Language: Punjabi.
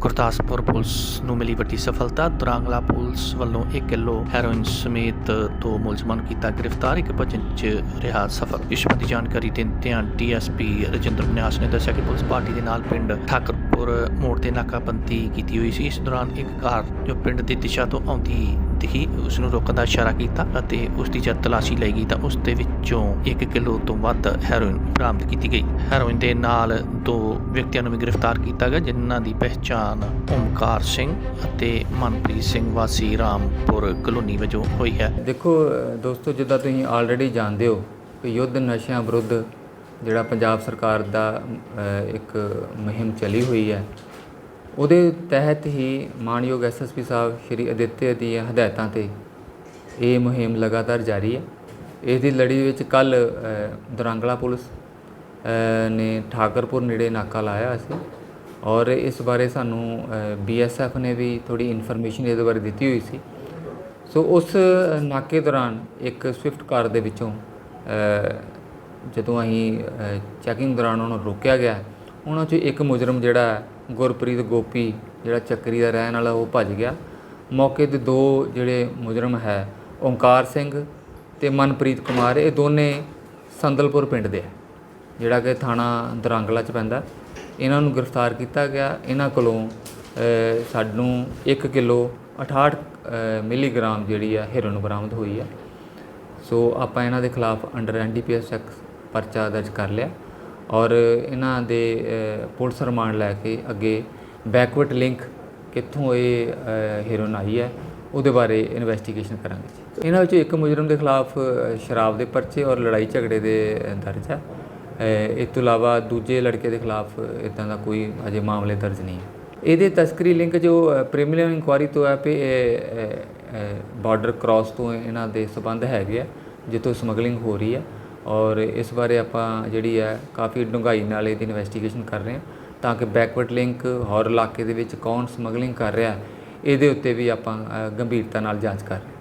ਗੁਰਦਾਸਪੁਰ ਪੁਲਿਸ ਨੂੰ ਮਿਲੀ ਵੱਡੀ ਸਫਲਤਾ। ਦੁਰਾਂਗਲਾ ਪੁਲਿਸ ਵੱਲੋਂ 1 ਕਿਲੋ ਹੈਰੋਇਨ ਸਮੇਤ ਦੋ ਮੁਲਜ਼ਮਾਂ ਨੂੰ ਕੀਤਾ ਗ੍ਰਿਫਤਾਰ, ਇੱਕ ਭਜਨ 'ਚ ਰਿਹਾ ਸਫ਼ਰ। ਇਸ ਦੀ ਜਾਣਕਾਰੀ ਦਿੰਦਿਆਂ ਡੀਐਸਪੀ ਰਜਿੰਦਰ ਨਿਆਸ ਨੇ ਦੱਸਿਆ ਕਿ ਪੁਲਿਸ ਪਾਰਟੀ ਦੇ ਨਾਲ ਪਿੰਡ ਠਾਕਰਪੁਰ ਮੋੜ ਤੇ ਨਾਕਾਬੰਦੀ ਕੀਤੀ ਹੋਈ ਸੀ। ਇਸ ਦੌਰਾਨ ਇੱਕ ਕਾਰ ਜੋ ਪਿੰਡ ਦੀ ਦਿਸ਼ਾ ਤੋਂ ਆਉਂਦੀ ਹੀ ਉਸ ਨੂੰ ਰੋਕਣ ਦਾ ਇਸ਼ਾਰਾ ਕੀਤਾ ਅਤੇ ਉਸ ਦੀ ਜਦ ਤਲਾਸ਼ੀ ਲਈ ਗਈ ਤਾਂ ਉਸ ਦੇ ਵਿੱਚੋਂ 1 ਕਿਲੋ ਤੋਂ ਵੱਧ ਹੈਰੋਇਨ ਬਰਾਮਦ ਕੀਤੀ ਗਈ। ਹੈਰੋਇਨ ਦੇ ਨਾਲ ਦੋ ਵਿਅਕਤੀਆਂ ਨੂੰ ਵੀ ਗ੍ਰਿਫਤਾਰ ਕੀਤਾ ਗਿਆ, ਜਿਨ੍ਹਾਂ ਦੀ ਪਹਿਚਾਣ ਓਮਕਾਰ ਸਿੰਘ ਅਤੇ ਮਨਪ੍ਰੀਤ ਸਿੰਘ ਵਾਸੀ ਰਾਮਪੁਰ ਕਲੋਨੀ ਵਜੋਂ ਹੋਈ ਹੈ। ਦੇਖੋ, ਦੋਸਤੋ, ਜਿੱਦਾਂ ਤੁਸੀਂ ਆਲਰੇਡੀ ਜਾਣਦੇ ਹੋ ਕਿ ਯੁੱਧ ਨਸ਼ਿਆਂ ਵਿਰੁੱਧ ਜਿਹੜਾ ਪੰਜਾਬ ਸਰਕਾਰ ਦਾ ਇੱਕ ਮੁਹਿੰਮ ਚਲੀ ਹੋਈ ਹੈ ਉਹਦੇ ਤਹਿਤ ਹੀ ਮਾਨਯੋਗ ਐਸਐਸਪੀ ਸਾਹਿਬ ਸ਼੍ਰੀ ਅਦਿੱਤਿਆ ਦੀਆਂ ਹਦਾਇਤਾਂ ਤੇ ਇਹ ਮੁਹਿੰਮ ਲਗਾਤਾਰ ਜਾਰੀ ਹੈ। ਇਸ ਦੀ ਲੜੀ ਵਿੱਚ ਕੱਲ ਦਰਾਂਗਲਾ ਪੁਲਿਸ ਨੇ ਠਾਕਰਪੁਰ ਨੇੜੇ ਨਾਕਾ ਲਾਇਆ ਸੀ ਔਰ ਇਸ ਬਾਰੇ ਸਾਨੂੰ ਬੀਐਸਐਫ ਨੇ ਵੀ ਥੋੜੀ ਇਨਫੋਰਮੇਸ਼ਨ ਇਹਦੇ ਬਾਰੇ ਦਿੱਤੀ ਹੋਈ ਸੀ। ਸੋ ਉਸ ਨਾਕੇ ਦੌਰਾਨ ਇੱਕ ਸਵਿਫਟ ਕਾਰ ਦੇ ਵਿੱਚੋਂ ਜਦੋਂ ਅਸੀਂ ਚੈਕਿੰਗ ਦੌਰਾਨ ਉਹਨੂੰ ਰੋਕਿਆ ਗਿਆ ਉਹਨਾਂ 'ਚੋਂ ਇੱਕ ਮੁਜਰਮ ਜਿਹੜਾ ਗੁਰਪ੍ਰੀਤ ਗੋਪੀ, ਜਿਹੜਾ ਚੱਕਰੀ ਦਾ ਰਹਿਣ ਵਾਲਾ, ਉਹ ਭੱਜ ਗਿਆ। ਮੌਕੇ ਤੇ ਦੋ ਜਿਹੜੇ ਮੁਜਰਮ ਹੈ ਓਮਕਾਰ ਸਿੰਘ ਤੇ ਮਨਪ੍ਰੀਤ ਕੁਮਾਰ, ਇਹ ਦੋਨੇ ਸੰਦਲਪੁਰ ਪਿੰਡ ਦੇ ਹੈ, ਜਿਹੜਾ ਕਿ ਥਾਣਾ ਦਰਾਂਗਲਾ ਚ ਪੈਂਦਾ। ਇਹਨਾਂ ਨੂੰ ਗ੍ਰਿਫਤਾਰ ਕੀਤਾ ਗਿਆ। ਇਹਨਾਂ ਕੋਲੋਂ ਸਾਨੂੰ 1 ਕਿਲੋ 68 ਮਿਲੀਗ੍ਰਾਮ ਜਿਹੜੀ ਆ ਹੈਰੋਇਨ ਬਰਾਮਦ ਹੋਈ ਆ ਸੋ ਆਪਾਂ ਇਹਨਾਂ ਦੇ ਖਿਲਾਫ ਅੰਡਰ ਐਨਡੀਪੀਐਸ ਐਕਟ ਪਰਚਾ ਦਰਜ ਕਰ ਲਿਆ। ਔਰ ਇਹਨਾਂ ਦੇ ਪੁਲਿਸ ਰਿਮਾਂਡ ਲੈ ਕੇ ਅੱਗੇ ਬੈਕਵਰਡ ਲਿੰਕ ਕਿੱਥੋਂ ਇਹ ਹੀਰੋਨ ਆਈ ਹੈ, ਉਹਦੇ ਬਾਰੇ ਇਨਵੈਸਟੀਗੇਸ਼ਨ ਕਰਾਂਗੇ ਜੀ। ਇਹਨਾਂ ਵਿੱਚੋਂ ਇੱਕ ਮੁਜਰਮ ਦੇ ਖਿਲਾਫ ਸ਼ਰਾਬ ਦੇ ਪਰਚੇ ਔਰ ਲੜਾਈ ਝਗੜੇ ਦੇ ਦਰਜ ਹੈ। ਇਸ ਤੋਂ ਇਲਾਵਾ ਦੂਜੇ ਲੜਕੇ ਦੇ ਖਿਲਾਫ ਇਦਾਂ ਦਾ ਕੋਈ ਅਜੇ ਮਾਮਲੇ ਦਰਜ ਨਹੀਂ ਹੈ। ਇਹਦੇ ਤਸਕਰੀ ਲਿੰਕ ਜੋ ਪ੍ਰੀਮੀਲੀਅਰ ਇਨਕੁਆਰੀ ਤੋਂ ਹੈ ਕਿ ਇਹ ਬਾਰਡਰ ਕ੍ਰਾਸ ਤੋਂ ਇਹਨਾਂ ਦੇ ਸਬੰਧ ਹੈਗੇ ਆ, ਜਿੱਥੋਂ ਸਮਗਲਿੰਗ ਹੋ ਰਹੀ ਹੈ। ਔਰ ਇਸ ਬਾਰੇ ਆਪਾਂ ਜਿਹੜੀ ਹੈ ਕਾਫੀ ਡੂੰਘਾਈ ਨਾਲ ਇਹਦੀ ਇਨਵੈਸਟੀਗੇਸ਼ਨ ਕਰ ਰਹੇ ਹਾਂ, ਤਾਂ ਕਿ ਬੈਕਵਰਡ ਲਿੰਕ ਹੋਰ ਇਲਾਕੇ ਦੇ ਵਿੱਚ ਕੌਣ ਸਮਗਲਿੰਗ ਕਰ ਰਿਹਾ ਇਹਦੇ ਉੱਤੇ ਵੀ ਆਪਾਂ ਗੰਭੀਰਤਾ ਨਾਲ ਜਾਂਚ ਕਰ ਰਹੇ ਹਾਂ।